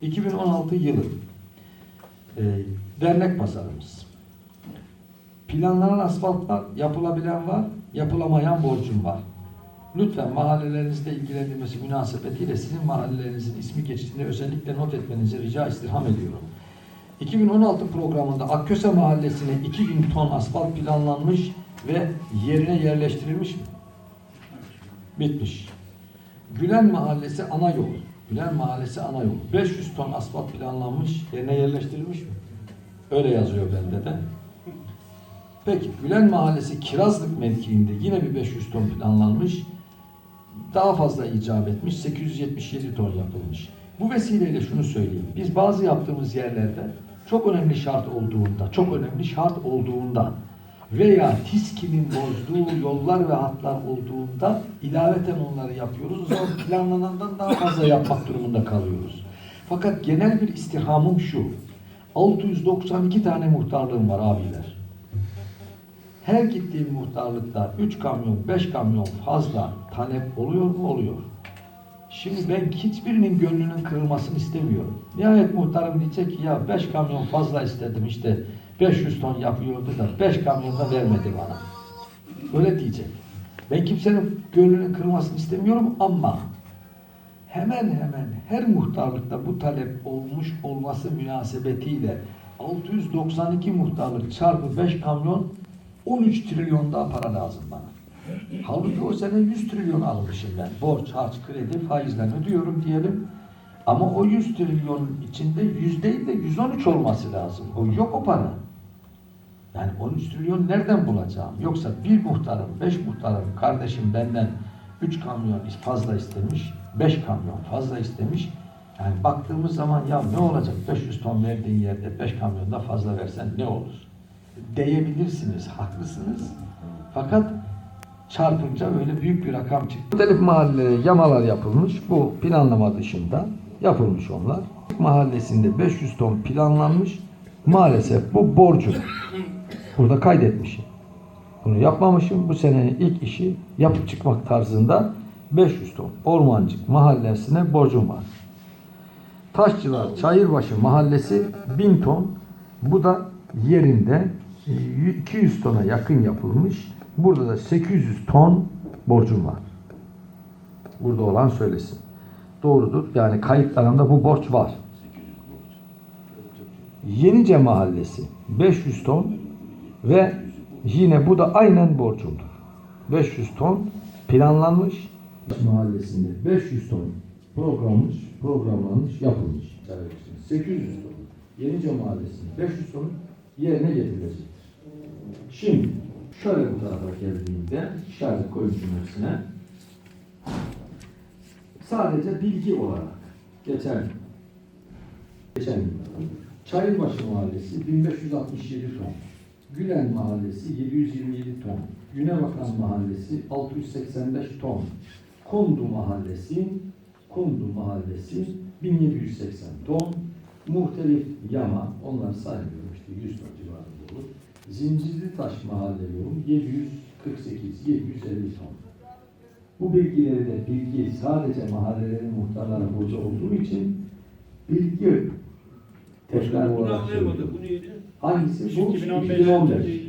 2016 yılı e, dernek pazarımız. Planlanan asfalt var, yapılabilen var, yapılamayan borcum var. Lütfen mahallelerinizde ilgilendirmesi münasebetiyle sizin mahallelerinizin ismi geçtiğini özellikle not etmenizi rica istirham ediyorum. 2016 programında Akköse Mahallesi'ne 2000 ton asfalt planlanmış ve yerine yerleştirilmiş mi? Bitmiş. Gülen Mahallesi ana yol. Gülen Mahallesi ana yol. 500 ton asfalt planlanmış, yerine yerleştirilmiş mi? Öyle yazıyor bende de. Peki Gülen Mahallesi Kirazlık mevkiinde yine bir 500 ton planlanmış. Daha fazla icap etmiş. 877 ton yapılmış. Bu vesileyle şunu söyleyeyim. Biz bazı yaptığımız yerlerde çok önemli şart olduğunda, çok önemli şart olduğunda veya TİSKİ'nin bozduğu yollar ve hatlar olduğunda ilaveten onları yapıyoruz. O zaman planlanandan daha fazla yapmak durumunda kalıyoruz. Fakat genel bir istirhamım şu. 692 tane muhtarlığım var abiler. Her gittiğim muhtarlıkta 3 kamyon, 5 kamyon fazla talep oluyor mu? Oluyor. Şimdi ben hiçbirinin gönlünün kırılmasını istemiyorum. Nihayet muhtarım diyecek ki ya 5 kamyon fazla istedim işte 500 ton yapıyordu da 5 kamyon da vermedi bana. Öyle diyecek. Ben kimsenin gönlünün kırılmasını istemiyorum ama hemen hemen her muhtarlıkta bu talep olmuş olması münasebetiyle 692 muhtarlık çarpı 5 kamyon 13 trilyon daha para lazım bana. Halbuki o sene 100 trilyon almışım ben. Borç, harç, kredi, faizle ödüyorum diyelim. Ama o 100 trilyonun içinde 100 değil de 113 olması lazım. O yok o para. Yani 13 trilyon nereden bulacağım? Yoksa bir muhtarım, beş muhtarım, kardeşim benden 3 kamyon fazla istemiş, 5 kamyon fazla istemiş. Yani baktığımız zaman ya ne olacak 500 ton verdiğin yerde 5 kamyon da fazla versen ne olur? Diyebilirsiniz, haklısınız. Fakat çarpınca öyle büyük bir rakam çıktı. Muhtelif mahallelere yamalar yapılmış. Bu planlama dışında yapılmış onlar. Mahallesinde 500 ton planlanmış. Maalesef bu borcum. Burada kaydetmişim. Bunu yapmamışım. Bu senenin ilk işi yapıp çıkmak tarzında 500 ton Ormancık mahallesine borcum var. Taşçılar Çayırbaşı mahallesi 1000 ton. Bu da yerinde e, 200 tona yakın yapılmış. Burada da 800 ton borcum var. Burada olan söylesin. Doğrudur. Yani kayıtlarında bu borç var. Yenice Mahallesi 500 ton ve yine bu da aynen borcumdur. 500 ton planlanmış. Mahallesinde 500 ton programlanmış, programlanmış, yapılmış. 800 ton. Yenice Mahallesi'nde 500 ton yerine getirilecektir. Şimdi şöyle bu tarafa geldiğimde işaret koyun cümlesine sadece bilgi olarak geçen geçen Çayırbaşı Mahallesi 1567 ton, Gülen Mahallesi 727 ton, Günebakan Mahallesi 685 ton, Kondu Mahallesi Kondu Mahallesi 1780 ton, muhtelif yama, onları saymıyorum işte 100 ton civarında olur. Zincirli Taş Mahalle yolu 748, 750 ton. Bu bilgileri de bilgi sadece mahallelerin muhtarlara borcu olduğu için bilgi tekrar neydi? Hangisi bu? 2015. 2015.